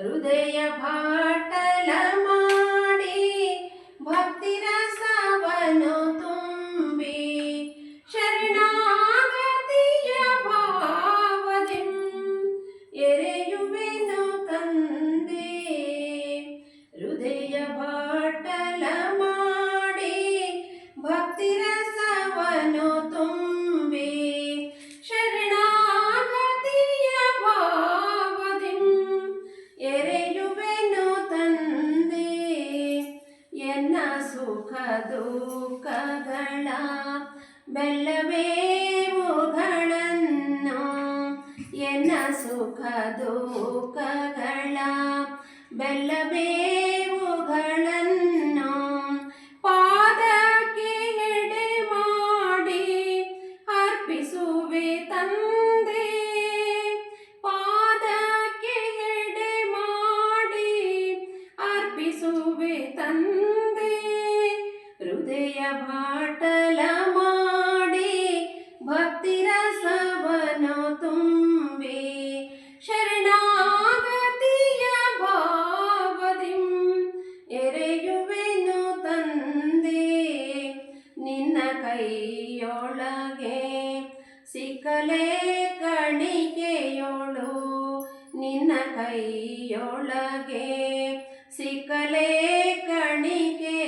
ಹೃದಯ ದುಃಖಗಳ ಬೆಲ್ಲವೇವುಗಳನ್ನು ಎನ್ನ ಸುಖ ದುಃಖಗಳ ಬೆಲ್ಲಬೇವುಗಳನ್ನು ಸಿಕ್ಕಲೇ ಕಣಿಕೆಯೊಳು ನಿನ್ನ ಕೈಯೊಳಗೆ. ಸಿಕ್ಕಲೇ ಕಣಿಕೆಯೊಳು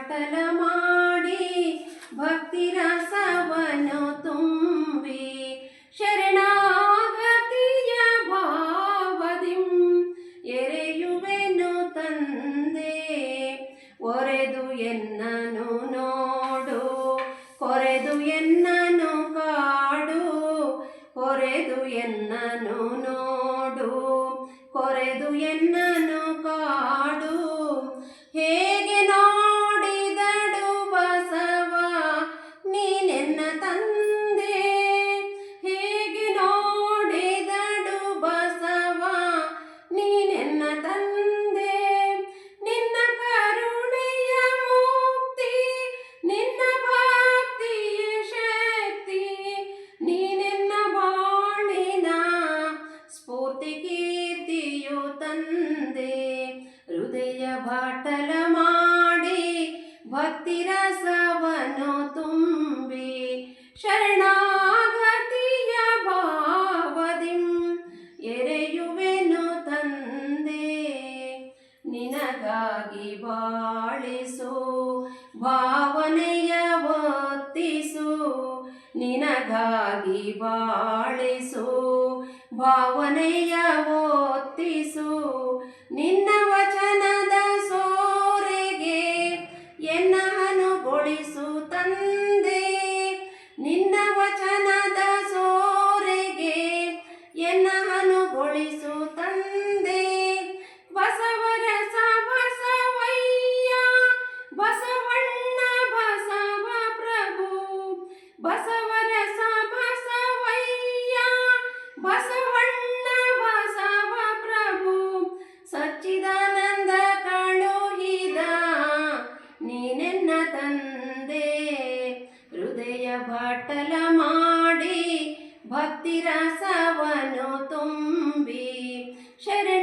ಭಾಟಲ ಮಾಡಿ ಭಕ್ತಿ ರಸವನ್ನು ತುಂಬಿ ಶರಣಾಗತಿಯ ಭಾವದಿ ಎರೆಯುವೆನು ತಂದೆ. ಒರೆದು ಎನ್ನನು ನೋಡು, ಕೊರೆದು ಎನ್ನನು ಕಾಡು, ಕೊರೆದು ಎನ್ನನು ನೋಡು, ಕೊರೆದು ಎನ್ನನು ಭಾಟಲ ಮಾಡಿ ಭಕ್ತಿ ರಸವನು ತುಂಬಿ ಶರಣಾಗತಿಯ ಭಾವದಿ ಎರೆಯುವೆನು ತಂದೆ. ನಿನಗಾಗಿ ಬಾಳಿಸು, ಭಾವನೆಯ ಒತ್ತಿಸು ನಿನಗಾಗಿ ಬಾಳಿಸು, ಭಾವನೆಯ ಒತ್ತಿಸು ನಿನ್ನ ಬಸವಣ್ಣ ಬಸವ ಪ್ರಭು ಸಚ್ಚಿದಾನಂದ ಕಳುಹಿದ ನೀನೆನ್ನ ತಂದೆ. ಹೃದಯ ಬಾಟಲ ಮಾಡಿ ಭಕ್ತಿ ರಸವನು ತುಂಬಿ ಶರಣ